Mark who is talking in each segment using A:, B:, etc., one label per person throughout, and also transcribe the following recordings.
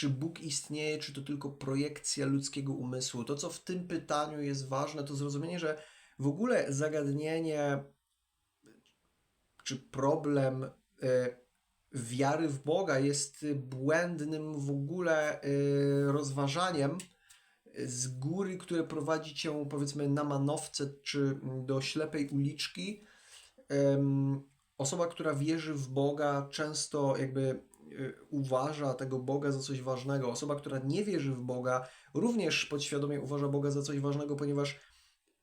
A: czy Bóg istnieje, czy to tylko projekcja ludzkiego umysłu. To, co w tym pytaniu jest ważne, to zrozumienie, że w ogóle zagadnienie czy problem y, wiary w Boga jest y, błędnym w ogóle y, rozważaniem z góry, które prowadzi cię powiedzmy na manowce czy do ślepej uliczki. Em, Osoba, która wierzy w Boga, często jakby y, uważa tego Boga za coś ważnego. Osoba, która nie wierzy w Boga, również podświadomie uważa Boga za coś ważnego, ponieważ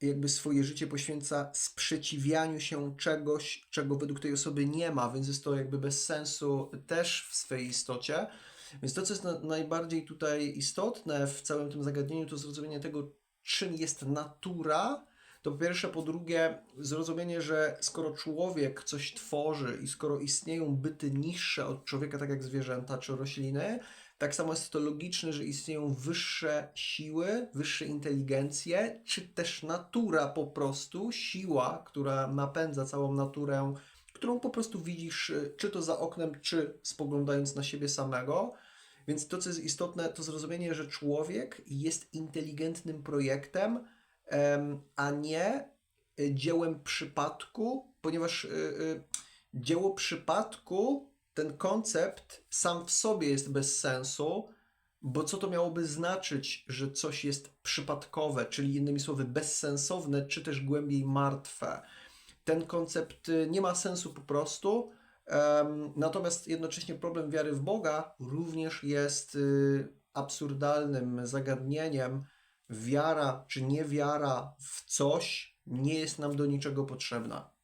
A: jakby swoje życie poświęca sprzeciwianiu się czegoś, czego według tej osoby nie ma, więc jest to jakby bez sensu też w swej istocie. Więc to, co jest na, najbardziej tutaj istotne w całym tym zagadnieniu, to zrozumienie tego, czym jest natura. To po pierwsze, po drugie, zrozumienie, że skoro człowiek coś tworzy i skoro istnieją byty niższe od człowieka, tak jak zwierzęta czy rośliny, tak samo jest to logiczne, że istnieją wyższe siły, wyższe inteligencje, czy też natura po prostu, siła, która napędza całą naturę, którą po prostu widzisz, y, czy to za oknem, czy spoglądając na siebie samego. Więc to, co jest istotne, to zrozumienie, że człowiek jest inteligentnym projektem, em, a nie y, dziełem przypadku, ponieważ y, y, dzieło przypadku, ten koncept sam w sobie jest bez sensu, bo co to miałoby znaczyć, że coś jest przypadkowe, czyli innymi słowy bezsensowne, czy też głębiej martwe. Ten koncept nie ma sensu po prostu. natomiast jednocześnie problem wiary w Boga również jest absurdalnym zagadnieniem. Wiara czy niewiara w coś nie jest nam do niczego potrzebna.